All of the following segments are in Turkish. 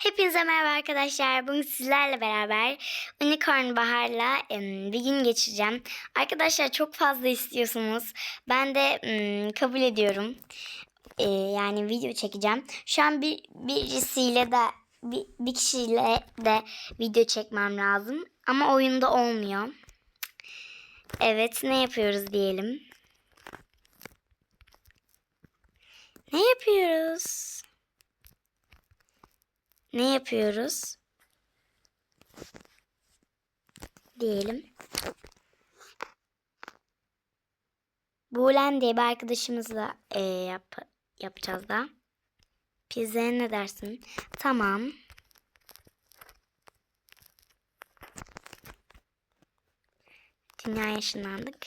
Hepinize merhaba arkadaşlar. Bugün sizlerle beraber Unicorn Bahar'la bir gün geçireceğim. Arkadaşlar çok fazla istiyorsunuz. Ben de kabul ediyorum. Ee, yani video çekeceğim. Şu an bir birisiyle de bir, bir kişiyle de video çekmem lazım. Ama oyunda olmuyor. Evet ne yapıyoruz diyelim. Ne yapıyoruz? Ne yapıyoruz? Diyelim. Buğlem diye bir arkadaşımızla e, yap, yapacağız da. Pizzaya ne dersin? Tamam. Dünya yaşınlandık.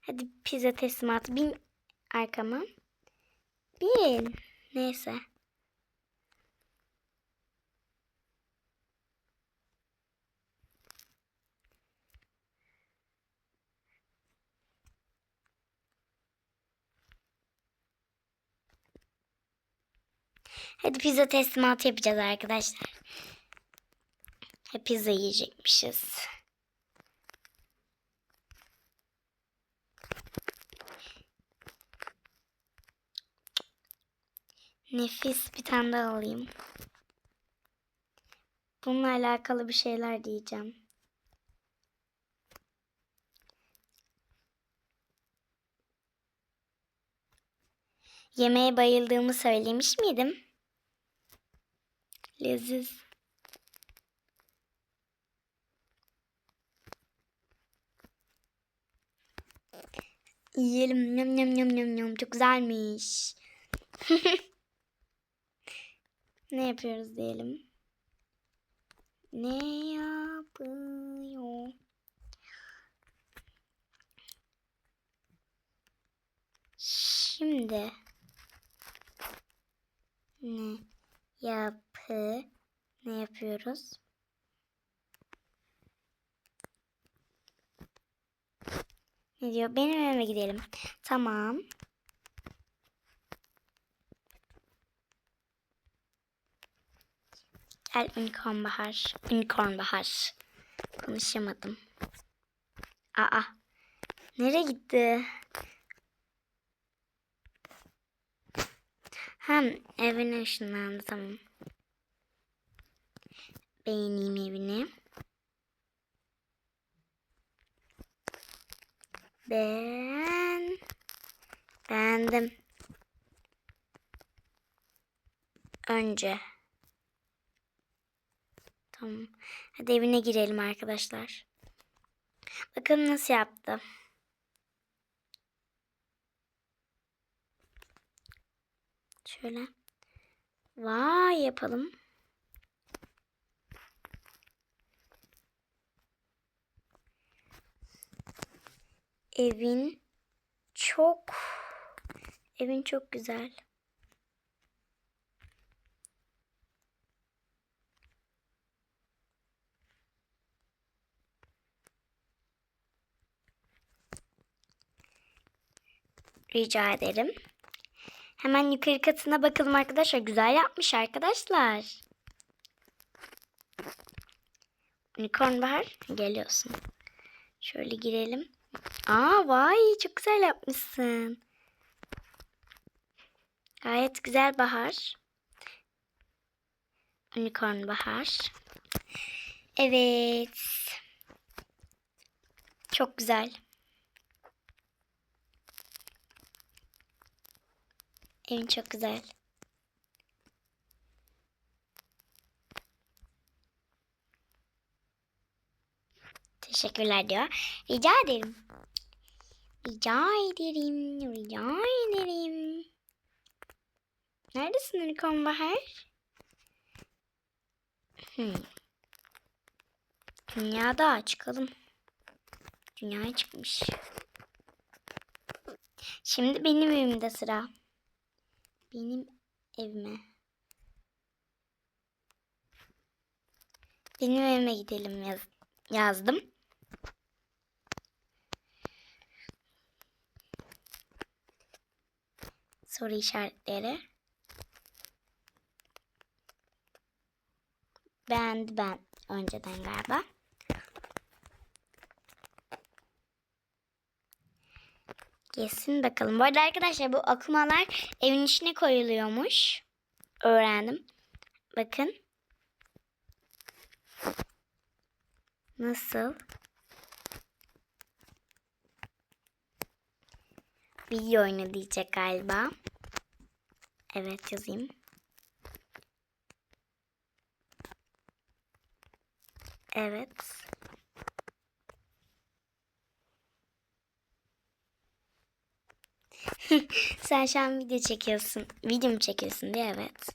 Hadi pizza teslimatı bin arkama. Bin. Neyse. Hadi pizza teslimatı yapacağız arkadaşlar. Hep pizza yiyecekmişiz. Nefis bir tane daha alayım. Bununla alakalı bir şeyler diyeceğim. Yemeğe bayıldığımı söylemiş miydim? Leziz. Yiyelim. Yum yum yum yum yum. Çok güzelmiş. ne yapıyoruz diyelim. Ne yapıyor? Şimdi ne yapı ne yapıyoruz? Ne diyor? Benim evime gidelim. Tamam. Gel unicorn bahar. Unicorn bahar. Konuşamadım. Aa. Nereye gitti? Hem evine ışınlandı tamam. Beğeneyim evini. Ben beğendim. Önce. Tamam. Hadi evine girelim arkadaşlar. Bakalım nasıl yaptı. Şöyle. Vay yapalım. Evin çok evin çok güzel. Rica ederim. Hemen yukarı katına bakalım arkadaşlar. Güzel yapmış arkadaşlar. Unicorn Bahar geliyorsun. Şöyle girelim. Aa vay çok güzel yapmışsın. Gayet güzel Bahar. Unicorn Bahar. Evet. Çok güzel. Evin çok güzel. Teşekkürler diyor. Rica ederim. Rica ederim. Rica ederim. Neredesin Unicorn Bahar? Hmm. Dünyada çıkalım. Dünyaya çıkmış. Şimdi benim evimde sıra. Benim evime. Benim evime gidelim yaz yazdım. Soru işaretleri. beğendi ben önceden galiba. Gelsin bakalım. Bu arada arkadaşlar bu akumalar evin içine koyuluyormuş. Öğrendim. Bakın. Nasıl? Video oyunu diyecek galiba. Evet yazayım. Evet. Sen şu an video çekiyorsun. Video mu çekiyorsun diye evet.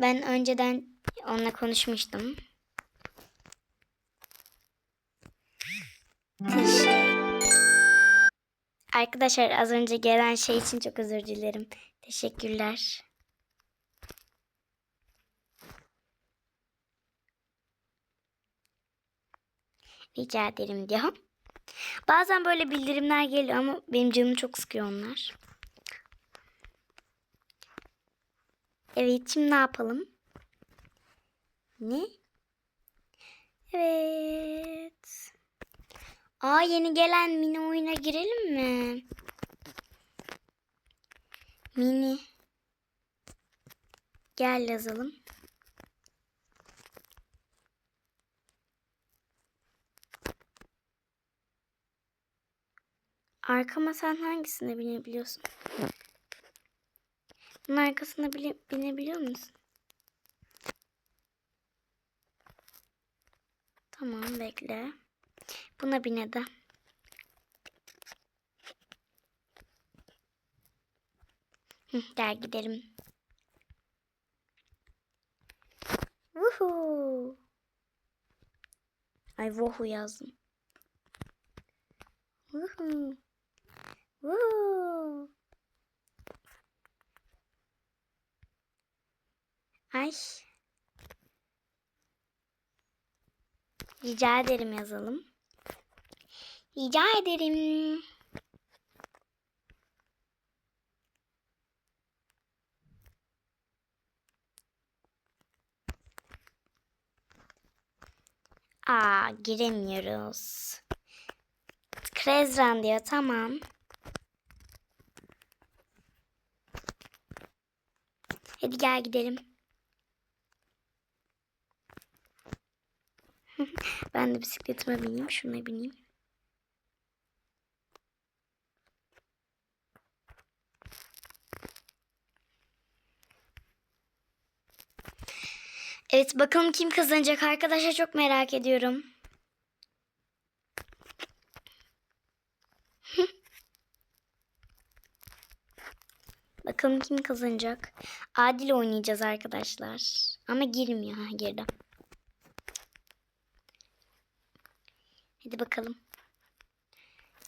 Ben önceden onunla konuşmuştum. Teşekkür. Arkadaşlar az önce gelen şey için çok özür dilerim. Teşekkürler. Rica ederim diyor. Bazen böyle bildirimler geliyor ama benim canımı çok sıkıyor onlar. Evet şimdi ne yapalım? Ne? Evet. Aa yeni gelen mini oyuna girelim mi? Mini. Gel yazalım. Arkama sen hangisine binebiliyorsun? Bunun arkasına bile, binebiliyor musun? Tamam bekle. Buna bine de. Hı, Gel gidelim. Vuhu. Ay vuhu yazdım. Vuhu. Vuhu. Ay. Rica ederim yazalım. Rica ederim. Aa giremiyoruz. Krezran diyor tamam. Hadi gel gidelim. ben de bisikletime bineyim. Şuna bineyim. Evet bakalım kim kazanacak arkadaşlar çok merak ediyorum. bakalım kim kazanacak. Adil oynayacağız arkadaşlar. Ama girmiyor. Ha girdi. Hadi bakalım.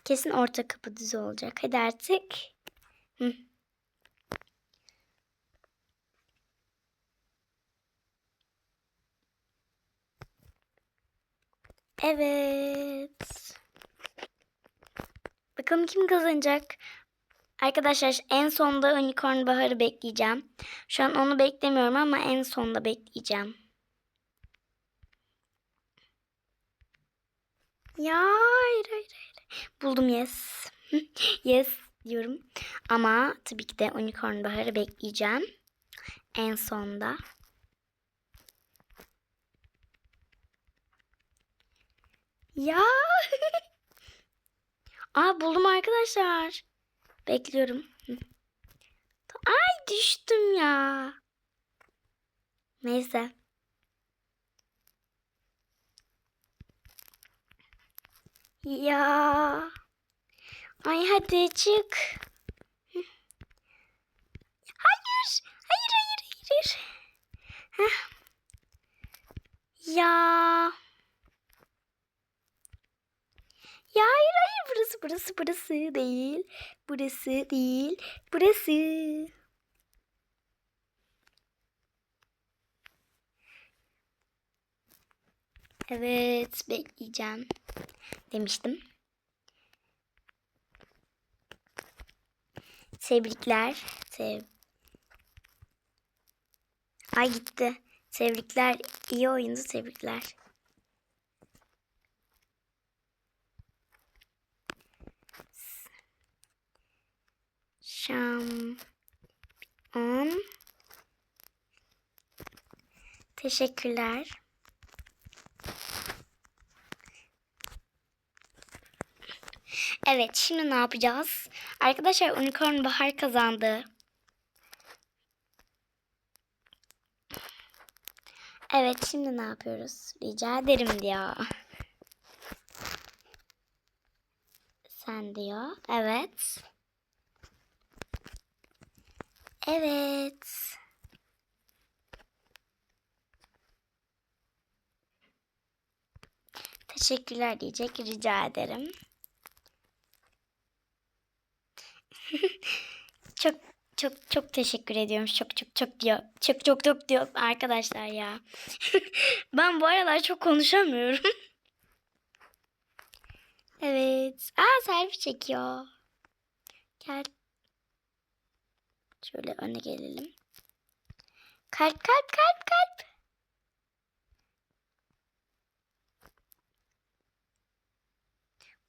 Kesin orta kapı düz olacak. Hadi artık. Hı. Evet. Bakalım kim kazanacak? Arkadaşlar en sonda unicorn baharı bekleyeceğim. Şu an onu beklemiyorum ama en sonda bekleyeceğim. Ya hayır hayır hayır. Buldum yes. yes diyorum. Ama tabii ki de unicorn baharı bekleyeceğim. En sonda. Ya. Aa buldum arkadaşlar. Bekliyorum. Ay düştüm ya. Neyse. Ya. Ay hadi çık. Hayır. Hayır hayır hayır. Heh. Ya. Ya hayır hayır burası burası burası değil. Burası değil. Burası. Evet bekleyeceğim demiştim. Tebrikler. Tev Ay gitti. Tebrikler. İyi oyundu tebrikler. Şampiyon. Teşekkürler. Evet şimdi ne yapacağız? Arkadaşlar Unicorn Bahar kazandı. Evet şimdi ne yapıyoruz? Rica ederim diyor. Sen diyor. Evet. Evet. Teşekkürler diyecek. Rica ederim. çok çok çok teşekkür ediyorum. Çok çok çok diyor. Çok çok çok diyor arkadaşlar ya. ben bu aralar çok konuşamıyorum. evet. Aa selfie çekiyor. Gel. Şöyle öne gelelim. Kalp kalp kalp kalp.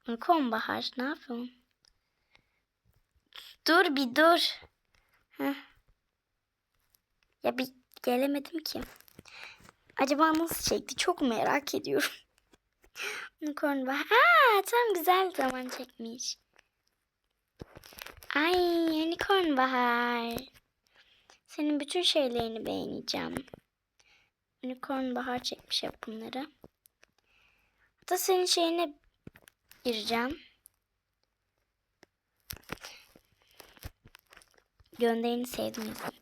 Unicorn Bahar ne yapıyorsun? Dur bir dur. Heh. Ya bir gelemedim ki. Acaba nasıl çekti? Çok merak ediyorum. Unicorn Bahar. Aa, tam güzel zaman çekmiş. Ay Unicorn Bahar. Senin bütün şeylerini beğeneceğim. Unicorn Bahar çekmiş hep bunları. Hatta senin şeyine gireceğim. Gönderini sevdim yazın.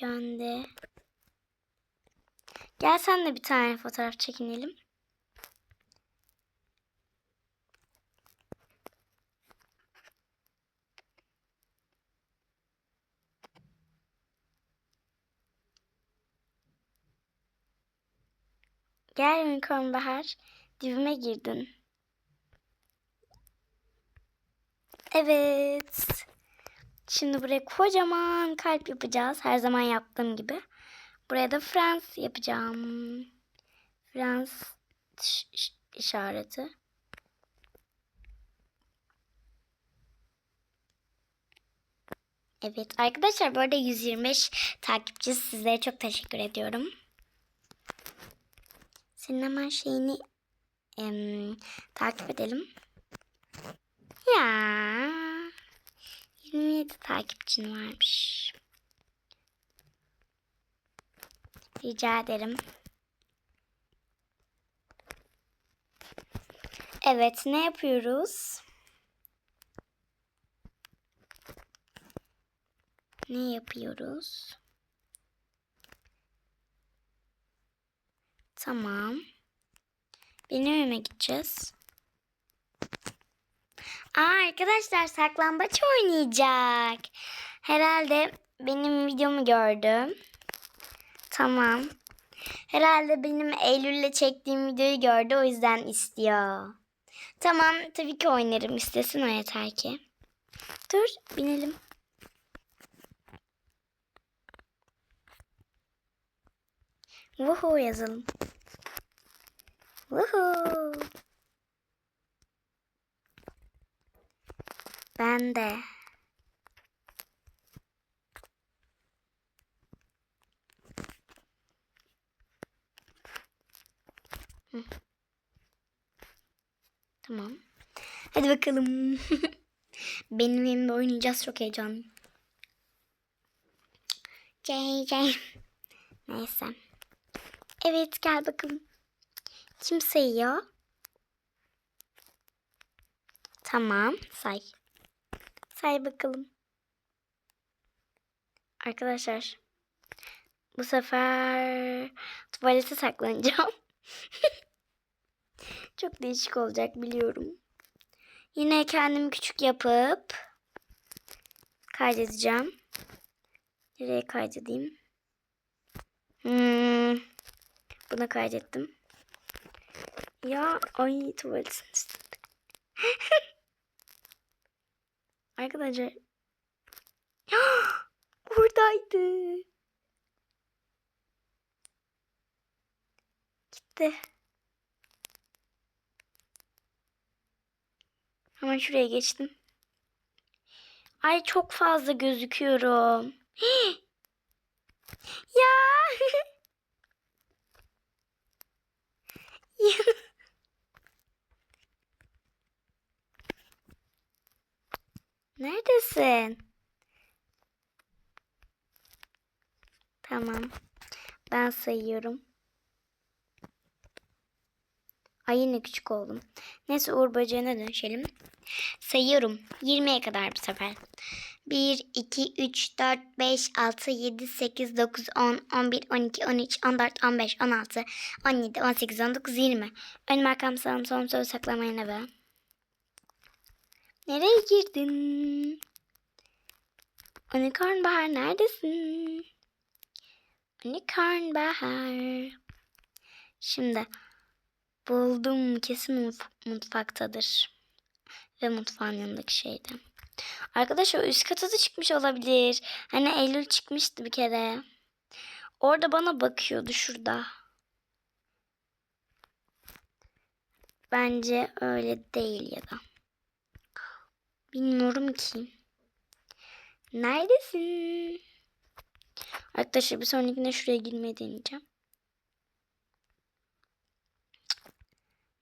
Gönde. Gel sen de bir tane fotoğraf çekinelim. Gel Unicorn Bahar. Dibime girdin. Evet. Şimdi buraya kocaman kalp yapacağız. Her zaman yaptığım gibi. Buraya da Frans yapacağım. Frans işareti. Evet arkadaşlar bu arada 125 takipçi sizlere çok teşekkür ediyorum. Senin hemen şeyini em, takip edelim. Ya 27 takipçin varmış. Rica ederim. Evet ne yapıyoruz? Ne yapıyoruz? Tamam. Benim evime gideceğiz. Aa, arkadaşlar saklambaç oynayacak. Herhalde benim videomu gördü. Tamam. Herhalde benim Eylül'le çektiğim videoyu gördü o yüzden istiyor. Tamam tabii ki oynarım istesin o yeter ki. Dur binelim. Vuhu yazalım. Vuhu. Ben de. Tamam. Hadi bakalım. Benim evimde oynayacağız. Çok heyecanlıyım. Cey. Neyse. Evet gel bakalım. Kim sayıyor? Tamam say. Say bakalım. Arkadaşlar. Bu sefer tuvalete saklanacağım. Çok değişik olacak biliyorum. Yine kendimi küçük yapıp kaydedeceğim. Nereye kaydedeyim? Hmm. Buna kaydettim. Ya ay tuvalet sesi. Arkadaşlar. Ya buradaydı. Gitti. Hemen şuraya geçtim. Ay çok fazla gözüküyorum. ya. ya. Neredesin? Tamam. Ben sayıyorum. Ay yine küçük oldum. Neyse Uğur böceğine dönüşelim. Sayıyorum. 20'ye kadar bu sefer. 1, 2, 3, 4, 5, 6, 7, 8, 9, 10, 11, 12, 13, 14, 15, 16, 17, 18, 19, 20. Önüm arkam sağım son söz saklamayın eve. Nereye girdin? Unicorn Bahar neredesin? Unicorn Bahar. Şimdi buldum kesin mutf- mutfaktadır. Ve mutfağın yanındaki şeyde. Arkadaşlar üst kata da çıkmış olabilir. Hani Eylül çıkmıştı bir kere. Orada bana bakıyordu şurada. Bence öyle değil ya da. Bilmiyorum ki. Neredesin? Arkadaşlar bir sonrakine şuraya girmeyi deneyeceğim.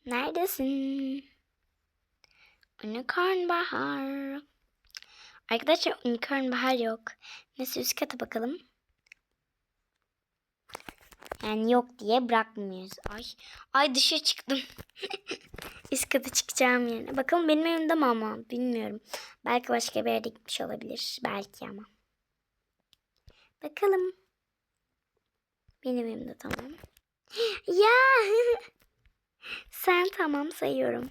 Neredesin? Unicorn Bahar. Arkadaşlar Unicorn Bahar yok. Neyse üst kata bakalım. Yani yok diye bırakmıyoruz. Ay, ay dışarı çıktım. üst kata çıkacağım yerine. Bakalım benim evimde mi ama bilmiyorum. Belki başka bir yerde gitmiş olabilir. Belki ama. Bakalım. Benim evimde tamam. ya. Sen tamam sayıyorum.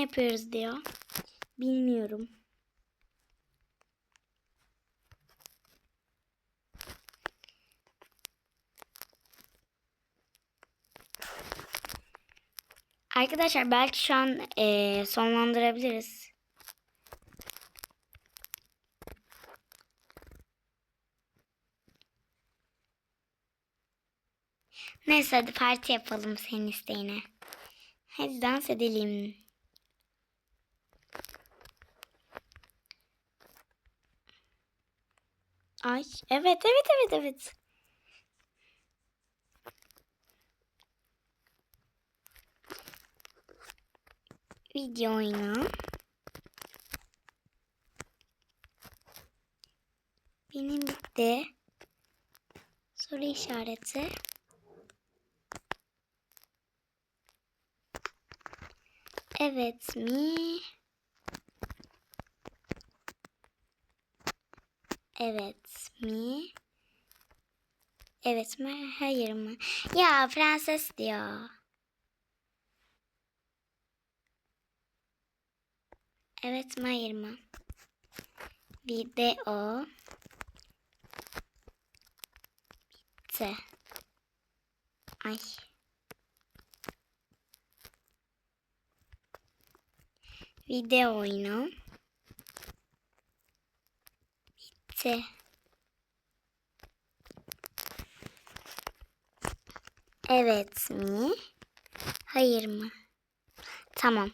Ne yapıyoruz diyor. Bilmiyorum. Arkadaşlar belki şu an eee, sonlandırabiliriz. Neyse hadi parti yapalım senin isteğine. Hadi dans edelim. Ay evet evet evet evet. Video oyunu. Benim bitti. Soru işareti. Evet mi? Evet mi? Evet mi? Hayır mı? Ya prenses diyor. Evet mi? Hayır mı? Video bitti. Ay. Video oyunu bitti. Evet mi? Hayır mı? Tamam.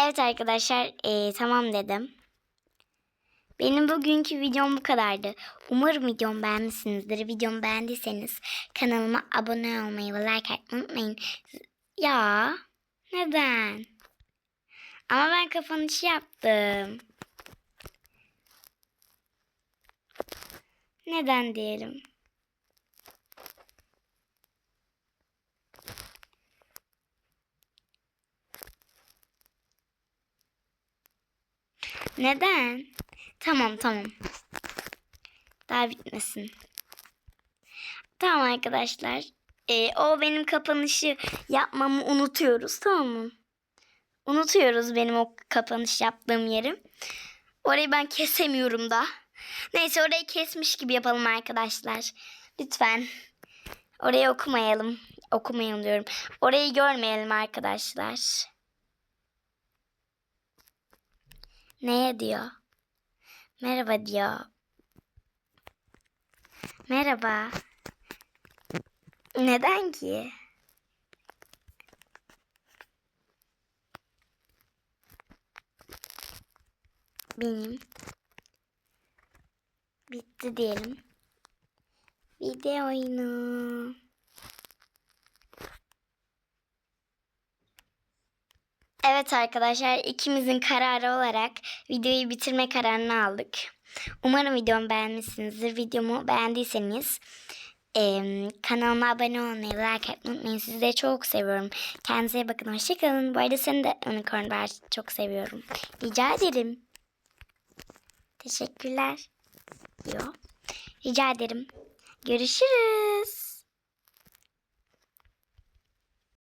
Evet arkadaşlar eee, tamam dedim. Benim bugünkü videom bu kadardı. Umarım videomu beğenmişsinizdir. Videomu beğendiyseniz kanalıma abone olmayı ve like atmayı unutmayın. Ya neden? Ama ben kapanışı yaptım. Neden diyelim? Neden? Tamam tamam. Daha bitmesin. Tamam arkadaşlar. Ee, o benim kapanışı yapmamı unutuyoruz tamam mı? Unutuyoruz benim o kapanış yaptığım yeri. Orayı ben kesemiyorum da. Neyse orayı kesmiş gibi yapalım arkadaşlar. Lütfen. Orayı okumayalım. Okumayalım diyorum. Orayı görmeyelim arkadaşlar. Neye diyor? Merhaba diyor. Merhaba. Neden ki? Benim. Bitti diyelim. Video oyunu. Evet arkadaşlar ikimizin kararı olarak videoyu bitirme kararını aldık. Umarım videomu beğenmişsinizdir. Videomu beğendiyseniz em, kanalıma abone olmayı, like atmayı unutmayın. Sizleri çok seviyorum. Kendinize bakın. Hoşçakalın. Bu arada seni de Unicorn Bar çok seviyorum. Rica ederim. Teşekkürler. Yok. Rica ederim. Görüşürüz.